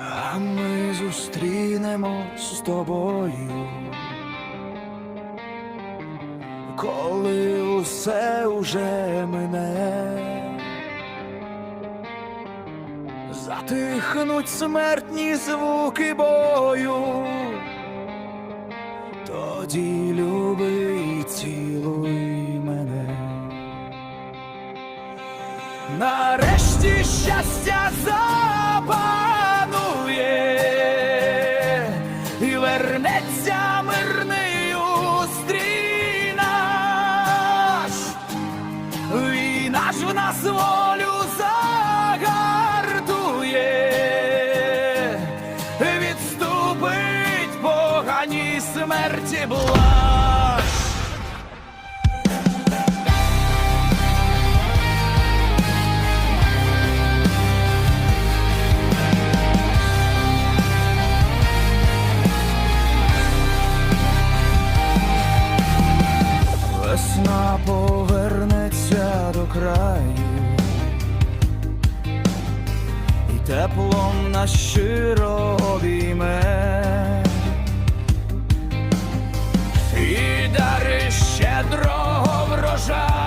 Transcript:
А ми зустрінемось з тобою, коли усе уже мине, затихнуть смертні звуки бою, тоді люби і цілуй мене. Нарешті щастя запанує Війна ж в нас волю загартує, відступить поганій смерті блаш. Весна до краю, і теплом на щиро обійме, і дари щедрого врожаю.